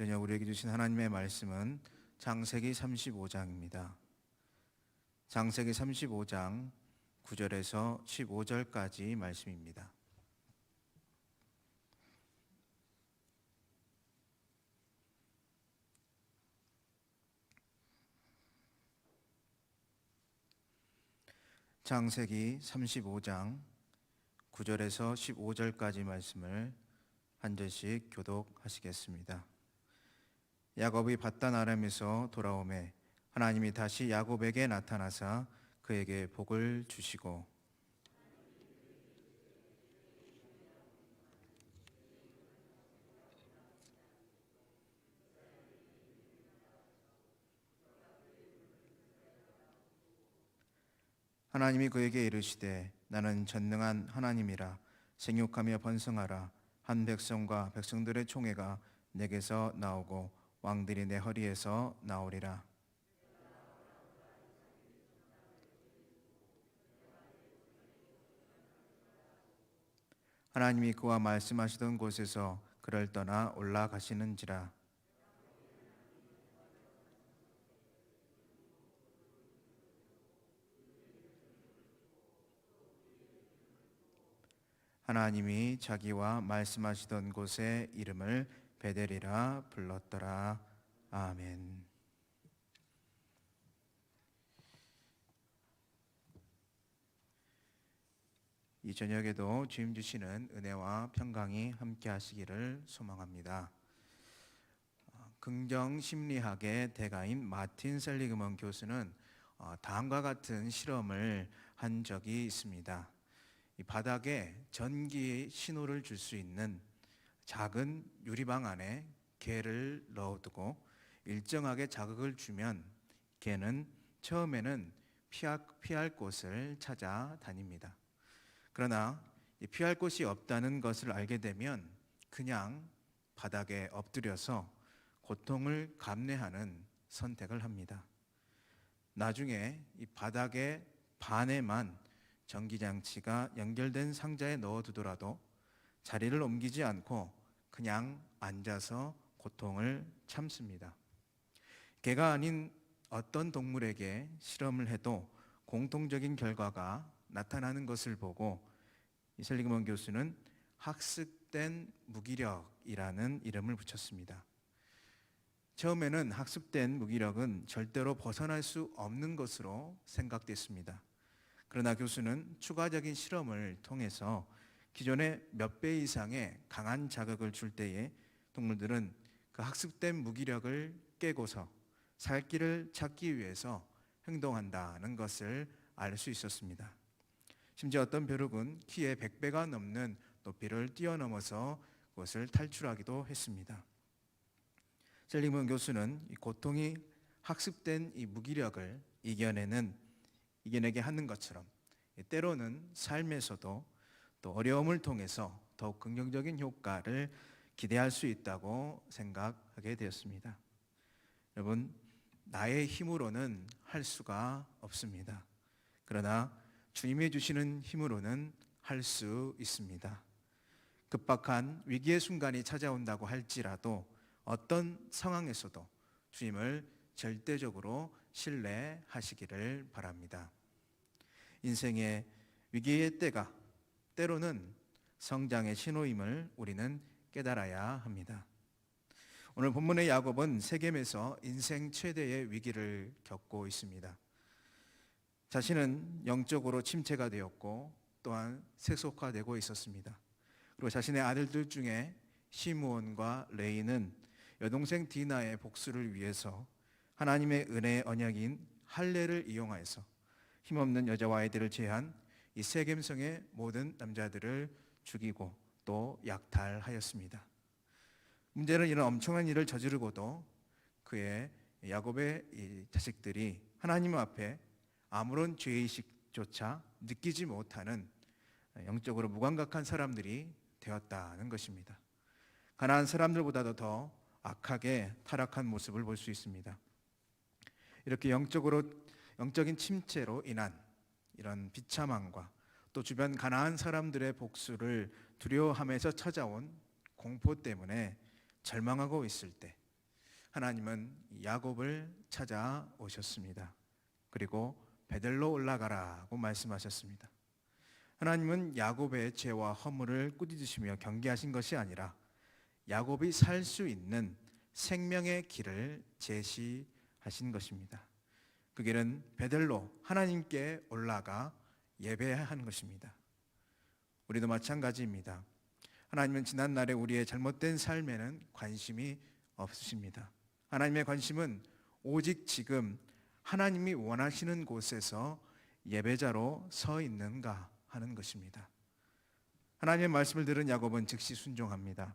저녁 우리에게 주신 하나님의 말씀은 장세기 35장입니다. 장세기 35장 9절에서 15절까지 말씀입니다. 장세기 35장 9절에서 15절까지 말씀을 한 절씩 교독하시겠습니다. 야곱이 바단 아람에서 돌아오매 하나님이 다시 야곱에게 나타나사 그에게 복을 주시고. 하나님이 그에게 이르시되 나는 전능한 하나님이라 생육하며 번성하라. 한 백성과 백성들의 총회가 내게서 나오고 왕들이 내 허리에서 나오리라. 하나님이 그와 말씀하시던 곳에서 그를 떠나 올라가시는지라. 하나님이 자기와 말씀하시던 곳의 이름을 베델이라 불렀더라. 아멘. 이 저녁에도 주임 주시는 은혜와 평강이 함께 하시기를 소망합니다. 어, 긍정 심리학의 대가인 마틴 셀리그먼 교수는 어, 다음과 같은 실험을 한 적이 있습니다. 이 바닥에 전기 신호를 줄 수 있는 작은 유리방 안에 개를 넣어두고 일정하게 자극을 주면 개는 처음에는 피할, 피할 곳을 찾아 다닙니다. 그러나 이 피할 곳이 없다는 것을 알게 되면 그냥 바닥에 엎드려서 고통을 감내하는 선택을 합니다. 나중에 이 바닥의 반에만 전기장치가 연결된 상자에 넣어두더라도 자리를 옮기지 않고 그냥 앉아서 고통을 참습니다. 개가 아닌 어떤 동물에게 실험을 해도 공통적인 결과가 나타나는 것을 보고 이셀리그먼 교수는 학습된 무기력이라는 이름을 붙였습니다. 처음에는 학습된 무기력은 절대로 벗어날 수 없는 것으로 생각됐습니다. 그러나 교수는 추가적인 실험을 통해서 기존의 몇 배 이상의 강한 자극을 줄 때에 동물들은 그 학습된 무기력을 깨고서 살 길을 찾기 위해서 행동한다는 것을 알 수 있었습니다. 심지어 어떤 벼룩은 키의 100배가 넘는 높이를 뛰어넘어서 그것을 탈출하기도 했습니다. 셀리먼 교수는 이 고통이 학습된 이 무기력을 이겨내는 이겨내게 하는 것처럼 때로는 삶에서도 또 어려움을 통해서 더욱 긍정적인 효과를 기대할 수 있다고 생각하게 되었습니다. 여러분, 나의 힘으로는 할 수가 없습니다. 그러나 주님이 주시는 힘으로는 할 수 있습니다. 급박한 위기의 순간이 찾아온다고 할지라도 어떤 상황에서도 주님을 절대적으로 신뢰하시기를 바랍니다. 인생의 위기의 때가 때로는 성장의 신호임을 우리는 깨달아야 합니다. 오늘 본문의 야곱은 세겜에서 인생 최대의 위기를 겪고 있습니다. 자신은 영적으로 침체가 되었고 또한 세속화되고 있었습니다. 그리고 자신의 아들들 중에 시므온과 레이는 여동생 디나의 복수를 위해서 하나님의 은혜의 언약인 할례를 이용하여서 힘없는 여자와 아이들을 제한 이 세겜성의 모든 남자들을 죽이고 또 약탈하였습니다. 문제는 이런 엄청난 일을 저지르고도 그의 야곱의 자식들이 하나님 앞에 아무런 죄의식조차 느끼지 못하는 영적으로 무감각한 사람들이 되었다는 것입니다. 가난한 사람들보다도 더 악하게 타락한 모습을 볼 수 있습니다. 이렇게 영적으로 영적인 침체로 인한 이런 비참함과 또 주변 가난한 사람들의 복수를 두려워하면서 찾아온 공포 때문에 절망하고 있을 때 하나님은 야곱을 찾아오셨습니다. 그리고 베델로 올라가라고 말씀하셨습니다. 하나님은 야곱의 죄와 허물을 꾸짖으시며 경계하신 것이 아니라 야곱이 살 수 있는 생명의 길을 제시하신 것입니다. 그 길은 베델로 하나님께 올라가 예배하는 것입니다. 우리도 마찬가지입니다. 하나님은 지난 날에 우리의 잘못된 삶에는 관심이 없으십니다. 하나님의 관심은 오직 지금 하나님이 원하시는 곳에서 예배자로 서 있는가 하는 것입니다. 하나님의 말씀을 들은 야곱은 즉시 순종합니다.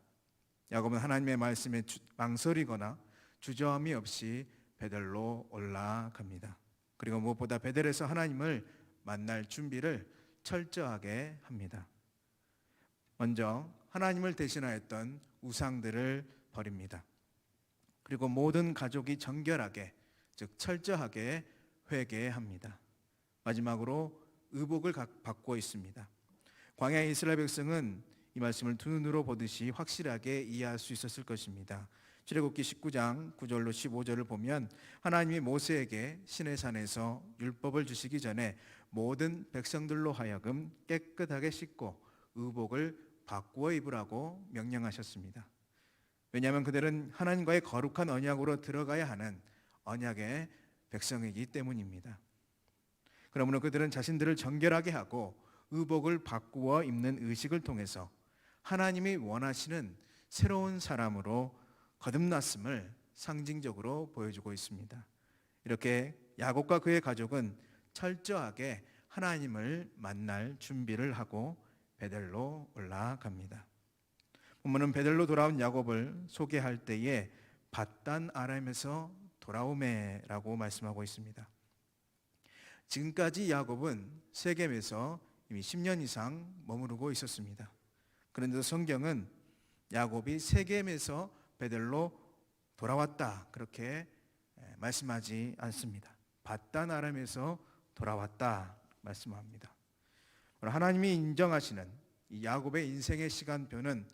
야곱은 하나님의 말씀에 주- 망설이거나 주저함이 없이 베델로 올라갑니다. 그리고 무엇보다 베델에서 하나님을 만날 준비를 철저하게 합니다. 먼저 하나님을 대신하였던 우상들을 버립니다. 그리고 모든 가족이 정결하게 즉 철저하게 회개합니다. 마지막으로 의복을 각- 받고 있습니다. 광야의 이스라엘 백성은 이 말씀을 두 눈으로 보듯이 확실하게 이해할 수 있었을 것입니다. 출애굽기 19장 9절로 15절을 보면 하나님이 모세에게 시내 산에서 율법을 주시기 전에 모든 백성들로 하여금 깨끗하게 씻고 의복을 바꾸어 입으라고 명령하셨습니다. 왜냐하면 그들은 하나님과의 거룩한 언약으로 들어가야 하는 언약의 백성이기 때문입니다. 그러므로 그들은 자신들을 정결하게 하고 의복을 바꾸어 입는 의식을 통해서 하나님이 원하시는 새로운 사람으로 거듭났음을 상징적으로 보여주고 있습니다. 이렇게 야곱과 그의 가족은 철저하게 하나님을 만날 준비를 하고 베델로 올라갑니다. 본문은 베델로 돌아온 야곱을 소개할 때에 바단 아람에서 돌아오매라고 말씀하고 있습니다. 지금까지 야곱은 세겜에서 이미 10년 이상 머무르고 있었습니다. 그런데 성경은 야곱이 세겜에서 베델로 돌아왔다 그렇게 예, 말씀하지 않습니다. 바단 아람에서 돌아왔다 말씀합니다. 하나님이 인정하시는 이 야곱의 인생의 시간표는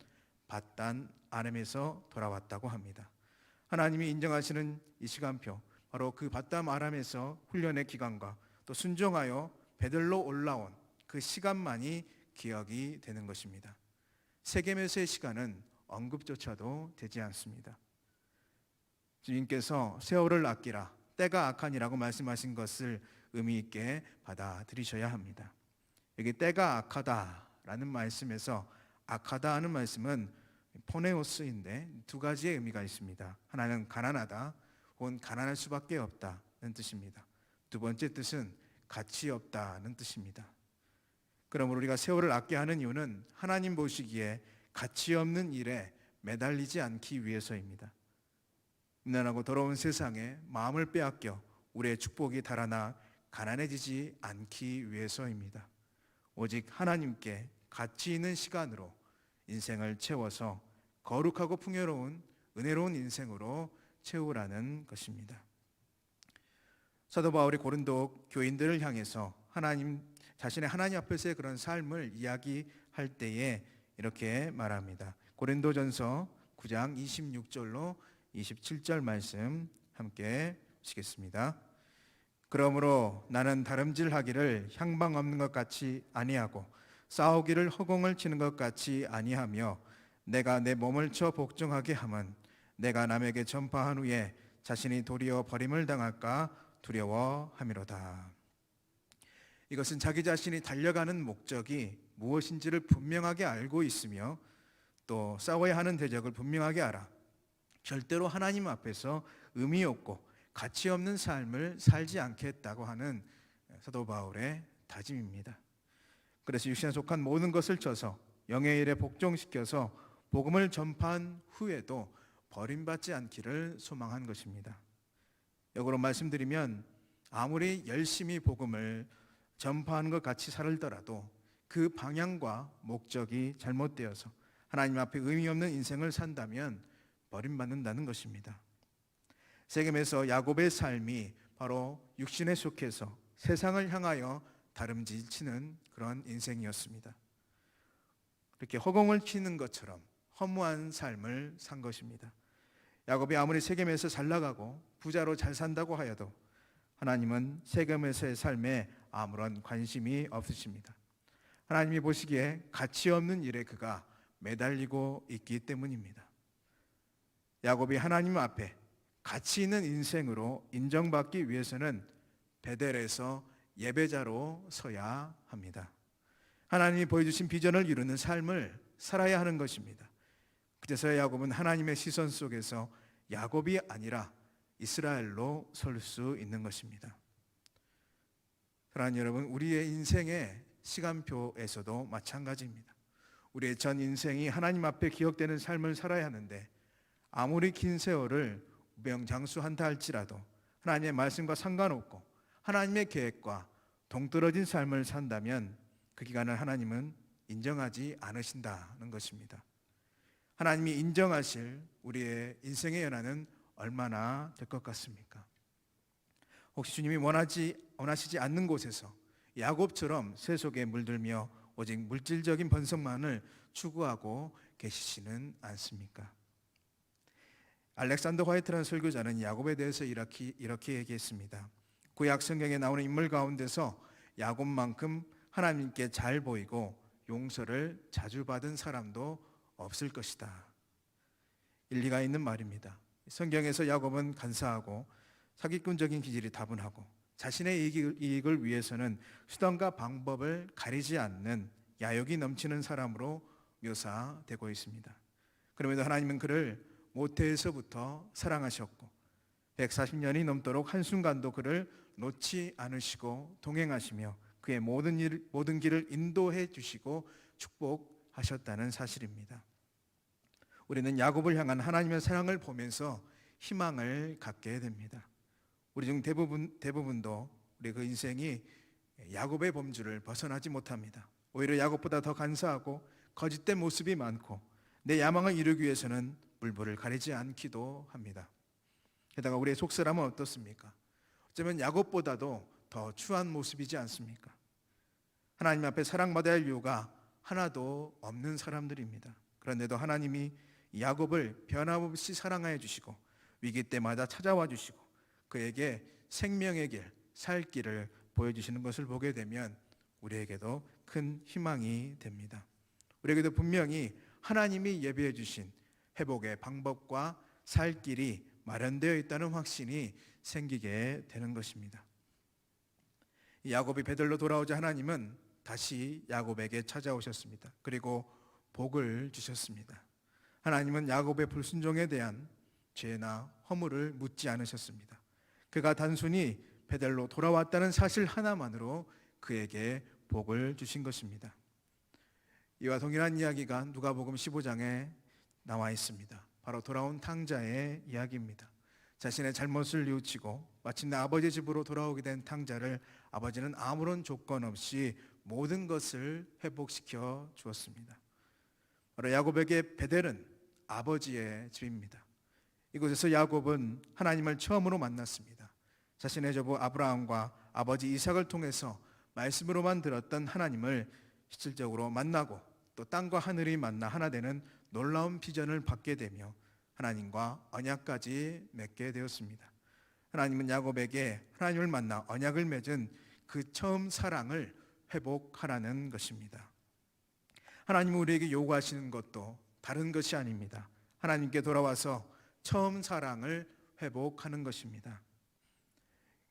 바단 아람에서 돌아왔다고 합니다. 하나님이 인정하시는 이 시간표 바로 그 바단 아람에서 훈련의 기간과 또 순종하여 베들로 올라온 그 시간만이 기억이 되는 것입니다. 세겜에서의 시간은 언급조차도 되지 않습니다. 주님께서 세월을 아끼라 때가 악하니라고 말씀하신 것을 의미 있게 받아들이셔야 합니다. 여기 때가 악하다라는 말씀에서 악하다 하는 말씀은 포네오스인데 두 가지의 의미가 있습니다. 하나는 가난하다 혹은 가난할 수밖에 없다는 뜻입니다. 두 번째 뜻은 가치 없다는 뜻입니다. 그러므로 우리가 세월을 아껴 하는 이유는 하나님 보시기에 가치 없는 일에 매달리지 않기 위해서입니다. 음란하고 더러운 세상에 마음을 빼앗겨 우리의 축복이 달아나 가난해지지 않기 위해서입니다. 오직 하나님께 가치 있는 시간으로 인생을 채워서 거룩하고 풍요로운 은혜로운 인생으로 채우라는 것입니다. 사도 바울이 고린도 교인들을 향해서 하나님 자신의 하나님 앞에서의 그런 삶을 이야기할 때에 이렇게 말합니다. 고린도전서 9장 26절로 27절 말씀 함께 보시겠습니다. 그러므로 나는 다름질하기를 향방 없는 것 같이 아니하고 싸우기를 허공을 치는 것 같이 아니하며 내가 내 몸을 쳐 복종하게 함은 내가 남에게 전파한 후에 자신이 도리어 버림을 당할까 두려워함이로다. 이것은 자기 자신이 달려가는 목적이 무엇인지를 분명하게 알고 있으며 또 싸워야 하는 대적을 분명하게 알아 절대로 하나님 앞에서 의미 없고 가치 없는 삶을 살지 않겠다고 하는 사도 바울의 다짐입니다. 그래서 육신에 속한 모든 것을 쳐서 영의 일에 복종시켜서 복음을 전파한 후에도 버림받지 않기를 소망한 것입니다. 역으로 말씀드리면 아무리 열심히 복음을 전파하는 것 같이 살더라도 그 방향과 목적이 잘못되어서 하나님 앞에 의미 없는 인생을 산다면 버림받는다는 것입니다. 세겜에서 야곱의 삶이 바로 육신에 속해서 세상을 향하여 다름질치는 그런 인생이었습니다. 이렇게 허공을 치는 것처럼 허무한 삶을 산 것입니다. 야곱이 아무리 세겜에서 잘 나가고 부자로 잘 산다고 하여도 하나님은 세겜에서의 삶에 아무런 관심이 없으십니다. 하나님이 보시기에 가치 없는 일에 그가 매달리고 있기 때문입니다. 야곱이 하나님 앞에 가치 있는 인생으로 인정받기 위해서는 베델에서 예배자로 서야 합니다. 하나님이 보여주신 비전을 이루는 삶을 살아야 하는 것입니다. 그래서 야곱은 하나님의 시선 속에서 야곱이 아니라 이스라엘로 설 수 있는 것입니다. 사랑하는 여러분, 우리의 인생의 시간표에서도 마찬가지입니다. 우리의 전 인생이 하나님 앞에 기억되는 삶을 살아야 하는데 아무리 긴 세월을 우병장수한다 할지라도 하나님의 말씀과 상관없고 하나님의 계획과 동떨어진 삶을 산다면 그 기간을 하나님은 인정하지 않으신다는 것입니다. 하나님이 인정하실 우리의 인생의 연한은 얼마나 될 것 같습니까? 혹시 주님이 원하지 원하시지 않는 곳에서 야곱처럼 세속에 물들며 오직 물질적인 번성만을 추구하고 계시지는 않습니까? 알렉산더 화이트라는 설교자는 야곱에 대해서 이렇게, 이렇게 얘기했습니다. 구약 성경에 나오는 인물 가운데서 야곱만큼 하나님께 잘 보이고 용서를 자주 받은 사람도 없을 것이다. 일리가 있는 말입니다. 성경에서 야곱은 간사하고 사기꾼적인 기질이 다분하고 자신의 이익을, 위해서는 수단과 방법을 가리지 않는 야욕이 넘치는 사람으로 묘사되고 있습니다. 그럼에도 하나님은 그를 모태에서부터 사랑하셨고 140년이 넘도록 한순간도 그를 놓지 않으시고 동행하시며 그의 모든 일, 모든 길을 인도해 주시고 축복하셨다는 사실입니다. 우리는 야곱을 향한 하나님의 사랑을 보면서 희망을 갖게 됩니다. 우리 중 대부분 대부분도 우리 그 인생이 야곱의 범주를 벗어나지 못합니다. 오히려 야곱보다 더 간사하고 거짓된 모습이 많고 내 야망을 이루기 위해서는 물불을 가리지 않기도 합니다. 게다가 우리의 속사람은 어떻습니까? 어쩌면 야곱보다도 더 추한 모습이지 않습니까? 하나님 앞에 사랑받아야 할 이유가 하나도 없는 사람들입니다. 그런데도 하나님이 야곱을 변함없이 사랑하여 주시고 위기 때마다 찾아와 주시고 그에게 생명의 길, 살 길을 보여주시는 것을 보게 되면 우리에게도 큰 희망이 됩니다. 우리에게도 분명히 하나님이 예비해 주신 회복의 방법과 살 길이 마련되어 있다는 확신이 생기게 되는 것입니다. 야곱이 베들로 돌아오자 하나님은 다시 야곱에게 찾아오셨습니다. 그리고 복을 주셨습니다. 하나님은 야곱의 불순종에 대한 죄나 허물을 묻지 않으셨습니다. 그가 단순히 베델로 돌아왔다는 사실 하나만으로 그에게 복을 주신 것입니다. 이와 동일한 이야기가 누가복음 15장에 나와 있습니다. 바로 돌아온 탕자의 이야기입니다. 자신의 잘못을 뉘우치고 마침내 아버지 집으로 돌아오게 된 탕자를 아버지는 아무런 조건 없이 모든 것을 회복시켜 주었습니다. 바로 야곱에게 베델은 아버지의 집입니다. 이곳에서 야곱은 하나님을 처음으로 만났습니다. 자신의 조부 아브라함과 아버지 이삭을 통해서 말씀으로만 들었던 하나님을 실질적으로 만나고 또 땅과 하늘이 만나 하나 되는 놀라운 비전을 받게 되며 하나님과 언약까지 맺게 되었습니다. 하나님은 야곱에게 하나님을 만나 언약을 맺은 그 처음 사랑을 회복하라는 것입니다. 하나님은 우리에게 요구하시는 것도 다른 것이 아닙니다. 하나님께 돌아와서 처음 사랑을 회복하는 것입니다.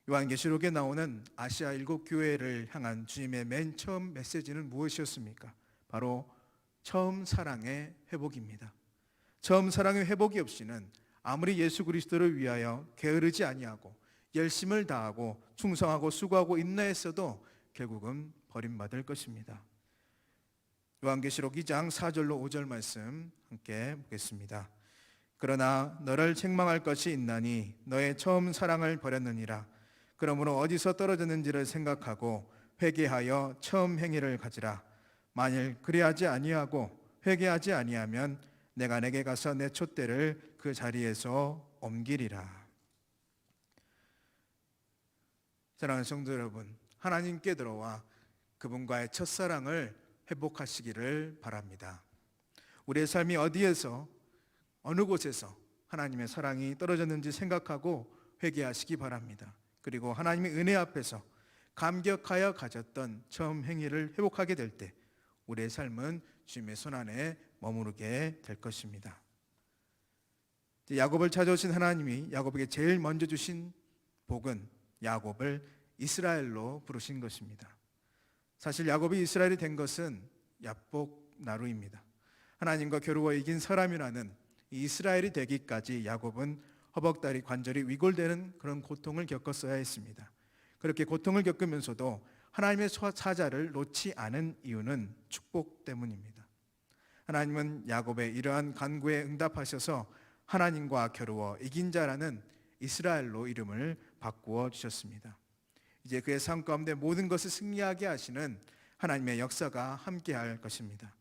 요한계시록에 나오는 아시아 일곱 교회를 향한 주님의 맨 처음 메시지는 무엇이었습니까? 바로 처음 사랑의 회복입니다. 처음 사랑의 회복이 없이는 아무리 예수 그리스도를 위하여 게으르지 아니하고 열심을 다하고 충성하고 수고하고 인내했어도 결국은 버림받을 것입니다. 요한계시록 2장 4절로 5절 말씀 함께 보겠습니다. 그러나 너를 책망할 것이 있나니 너의 처음 사랑을 버렸느니라. 그러므로 어디서 떨어졌는지를 생각하고 회개하여 처음 행위를 가지라. 만일 그리하지 아니하고 회개하지 아니하면 내가 내게 가서 내 촛대를 그 자리에서 옮기리라. 사랑하는 성도 여러분, 하나님께 들어와 그분과의 첫사랑을 회복하시기를 바랍니다. 우리의 삶이 어디에서 어느 곳에서 하나님의 사랑이 떨어졌는지 생각하고 회개하시기 바랍니다. 그리고 하나님의 은혜 앞에서 감격하여 가졌던 처음 행위를 회복하게 될 때 우리의 삶은 주님의 손 안에 머무르게 될 것입니다. 야곱을 찾아오신 하나님이 야곱에게 제일 먼저 주신 복은 야곱을 이스라엘로 부르신 것입니다. 사실 야곱이 이스라엘이 된 것은 야복 나루입니다. 하나님과 겨루어 이긴 사람이라는 이 이스라엘이 되기까지 야곱은 허벅다리 관절이 위골되는 그런 고통을 겪었어야 했습니다. 그렇게 고통을 겪으면서도 하나님의 사자를 놓지 않은 이유는 축복 때문입니다. 하나님은 야곱의 이러한 간구에 응답하셔서 하나님과 겨루어 이긴 자라는 이스라엘로 이름을 바꾸어 주셨습니다. 이제 그의 삶 가운데 모든 것을 승리하게 하시는 하나님의 역사가 함께할 것입니다.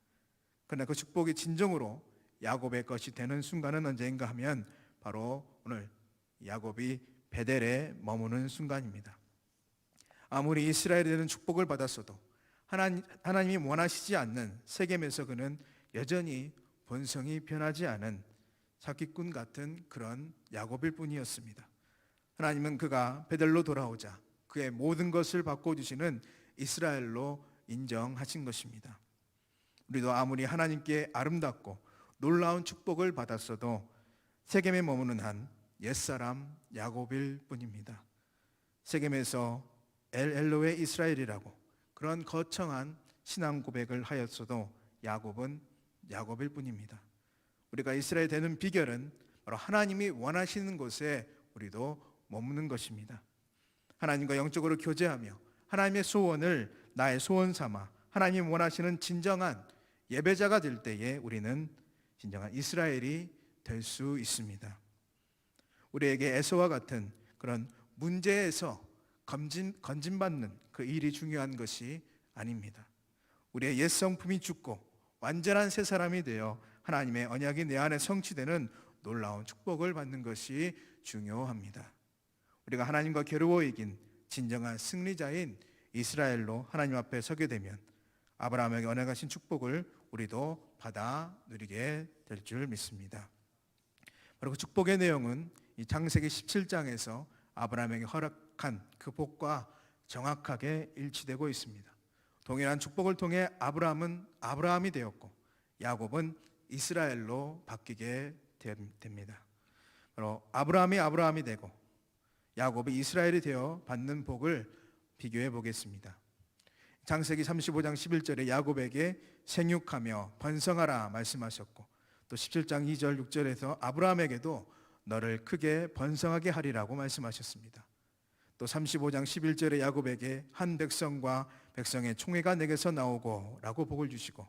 그러나 그 축복이 진정으로 야곱의 것이 되는 순간은 언제인가 하면 바로 오늘 야곱이 베델에 머무는 순간입니다. 아무리 이스라엘이 되는 축복을 받았어도 하나님, 하나님이 원하시지 않는 세겜에서 그는 여전히 본성이 변하지 않은 사기꾼 같은 그런 야곱일 뿐이었습니다. 하나님은 그가 베델로 돌아오자 그의 모든 것을 바꿔주시는 이스라엘로 인정하신 것입니다. 우리도 아무리 하나님께 아름답고 놀라운 축복을 받았어도 세겜에 머무는 한 옛사람 야곱일 뿐입니다. 세겜에서 엘 엘로의 이스라엘이라고 그런 거창한 신앙 고백을 하였어도 야곱은 야곱일 뿐입니다. 우리가 이스라엘 되는 비결은 바로 하나님이 원하시는 곳에 우리도 머무는 것입니다. 하나님과 영적으로 교제하며 하나님의 소원을 나의 소원 삼아 하나님 원하시는 진정한 예배자가 될 때에 우리는 진정한 이스라엘이 될 수 있습니다. 우리에게 에서와 같은 그런 문제에서 건진, 건진받는 그 일이 중요한 것이 아닙니다. 우리의 옛 성품이 죽고 완전한 새 사람이 되어 하나님의 언약이 내 안에 성취되는 놀라운 축복을 받는 것이 중요합니다. 우리가 하나님과 겨루어 이긴 진정한 승리자인 이스라엘로 하나님 앞에 서게 되면 아브라함에게 언약하신 축복을 우리도 받아 누리게 될 줄 믿습니다. 바로 그 축복의 내용은 이 창세기 17장에서 아브라함에게 허락한 그 복과 정확하게 일치되고 있습니다. 동일한 축복을 통해 아브라함은 아브라함이 되었고 야곱은 이스라엘로 바뀌게 됩니다. 바로 아브라함이 아브라함이 되고 야곱이 이스라엘이 되어 받는 복을 비교해 보겠습니다. 장세기 35장 11절에 야곱에게 생육하며 번성하라 말씀하셨고 또 17장 2절 6절에서 아브라함에게도 너를 크게 번성하게 하리라고 말씀하셨습니다. 또 35장 11절에 야곱에게 한 백성과 백성의 총회가 내게서 나오고라고 복을 주시고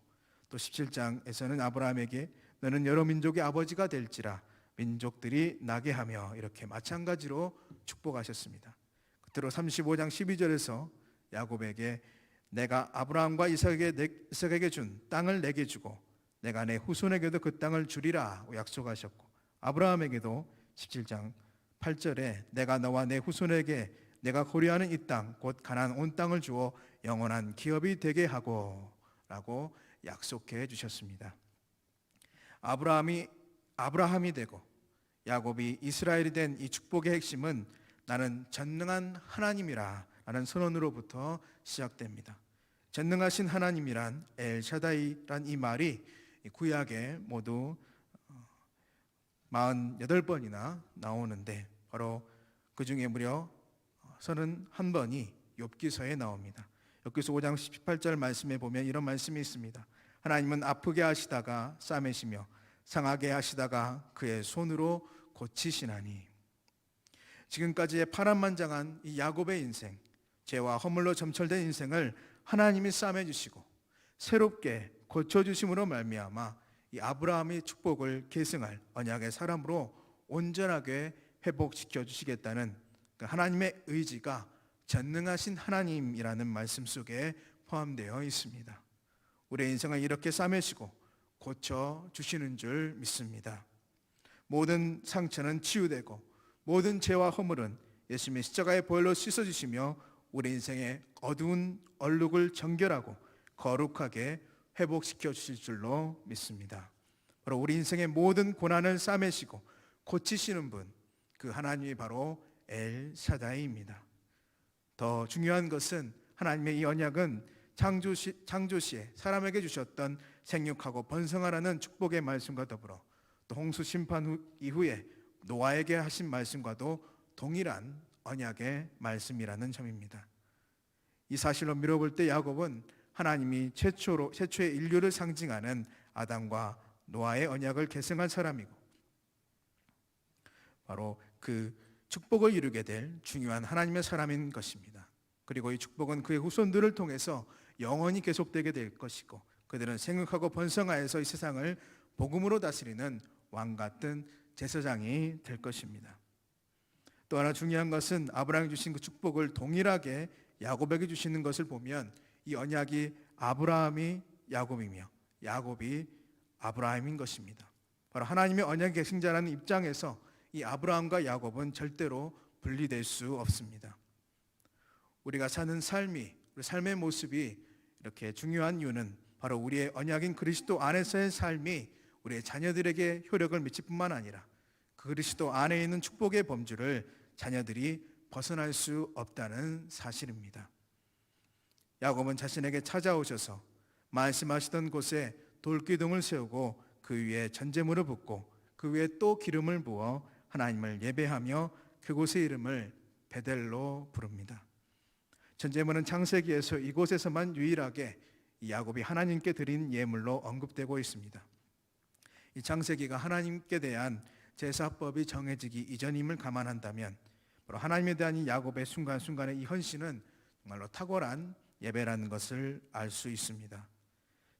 또 17장에서는 아브라함에게 너는 여러 민족의 아버지가 될지라 민족들이 나게 하며 이렇게 마찬가지로 축복하셨습니다. 끝으로 35장 12절에서 야곱에게 내가 아브라함과 이삭에게, 이삭에게 준 땅을 내게 주고 내가 내 후손에게도 그 땅을 주리라 약속하셨고 아브라함에게도 17장 8절에 내가 너와 내 후손에게 내가 고려하는 이 땅 곧 가나안 온 땅을 주어 영원한 기업이 되게 하고라고 약속해 주셨습니다. 아브라함이 아브라함이 되고 야곱이 이스라엘이 된 이 축복의 핵심은 나는 전능한 하나님이라 라는 선언으로부터 시작됩니다. 전능하신 하나님이란 엘샤다이란 이 말이 구약에 모두 48번이나 나오는데 바로 그 중에 무려 31번이 욥기서에 나옵니다. 욥기서 5장 18절 말씀에 보면 이런 말씀이 있습니다. 하나님은 아프게 하시다가 싸매시며 상하게 하시다가 그의 손으로 고치시나니 지금까지의 파란만장한 이 야곱의 인생 죄와 허물로 점철된 인생을 하나님이 싸매 주시고 새롭게 고쳐 주심으로 말미암아 이 아브라함의 축복을 계승할 언약의 사람으로 온전하게 회복시켜 주시겠다는 그 하나님의 의지가 전능하신 하나님이라는 말씀 속에 포함되어 있습니다. 우리의 인생을 이렇게 싸매시고 고쳐 주시는 줄 믿습니다. 모든 상처는 치유되고 모든 죄와 허물은 예수님의 십자가의 보혈로 씻어 주시며 우리 인생의 어두운 얼룩을 정결하고 거룩하게 회복시켜 주실 줄로 믿습니다. 바로 우리 인생의 모든 고난을 싸매시고 고치시는 분, 그 하나님이 바로 엘 샤다이입니다. 더 중요한 것은 하나님의 이 언약은 창조시, 창조시에 사람에게 주셨던 생육하고 번성하라는 축복의 말씀과 더불어 또 홍수 심판 후, 이후에 노아에게 하신 말씀과도 동일한 언약의 말씀이라는 점입니다. 이 사실로 미뤄볼 때 야곱은 하나님이 최초로 최초의 인류를 상징하는 아담과 노아의 언약을 계승한 사람이고 바로 그 축복을 이루게 될 중요한 하나님의 사람인 것입니다. 그리고 이 축복은 그의 후손들을 통해서 영원히 계속되게 될 것이고 그들은 생육하고 번성하여서 이 세상을 복음으로 다스리는 왕 같은 제사장이 될 것입니다. 또 하나 중요한 것은 아브라함이 주신 그 축복을 동일하게 야곱에게 주시는 것을 보면 이 언약이 아브라함이 야곱이며 야곱이 아브라함인 것입니다. 바로 하나님의 언약의 계승자라는 입장에서 이 아브라함과 야곱은 절대로 분리될 수 없습니다. 우리가 사는 삶이 우리 삶의 모습이 이렇게 중요한 이유는 바로 우리의 언약인 그리스도 안에서의 삶이 우리의 자녀들에게 효력을 미칠 뿐만 아니라 그 그리스도 안에 있는 축복의 범주를 자녀들이 벗어날 수 없다는 사실입니다. 야곱은 자신에게 찾아오셔서 말씀하시던 곳에 돌기둥을 세우고 그 위에 전제물을 붓고 그 위에 또 기름을 부어 하나님을 예배하며 그곳의 이름을 베델로 부릅니다. 전제물은 창세기에서 이곳에서만 유일하게 이 야곱이 하나님께 드린 예물로 언급되고 있습니다. 이 창세기가 하나님께 대한 제사법이 정해지기 이전임을 감안한다면 바로 하나님에 대한 이 야곱의 순간순간의 이 헌신은 정말로 탁월한 예배라는 것을 알 수 있습니다.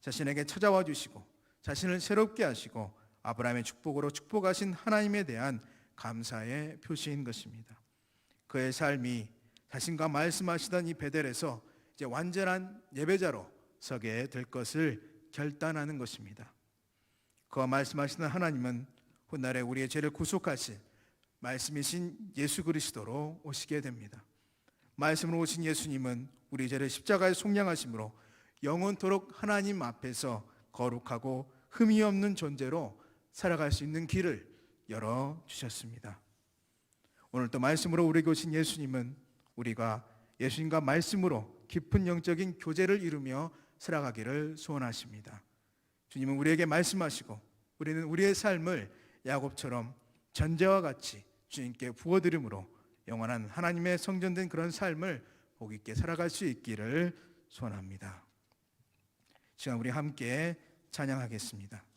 자신에게 찾아와 주시고 자신을 새롭게 하시고 아브라함의 축복으로 축복하신 하나님에 대한 감사의 표시인 것입니다. 그의 삶이 자신과 말씀하시던 이 베델에서 이제 완전한 예배자로 서게 될 것을 결단하는 것입니다. 그와 말씀하시는 하나님은 훗날에 우리의 죄를 구속하실 말씀이신 예수 그리스도로 오시게 됩니다. 말씀으로 오신 예수님은 우리 죄를 십자가에 속량하심으로 영원토록 하나님 앞에서 거룩하고 흠이 없는 존재로 살아갈 수 있는 길을 열어 주셨습니다. 오늘 또 말씀으로 우리에게 오신 예수님은 우리가 예수님과 말씀으로 깊은 영적인 교제를 이루며 살아가기를 소원하십니다. 주님은 우리에게 말씀하시고 우리는 우리의 삶을 야곱처럼 전제와 같이 주님께 부어드림으로 영원한 하나님의 성전된 그런 삶을 복 있게 살아갈 수 있기를 소원합니다. 시간 우리 함께 찬양하겠습니다.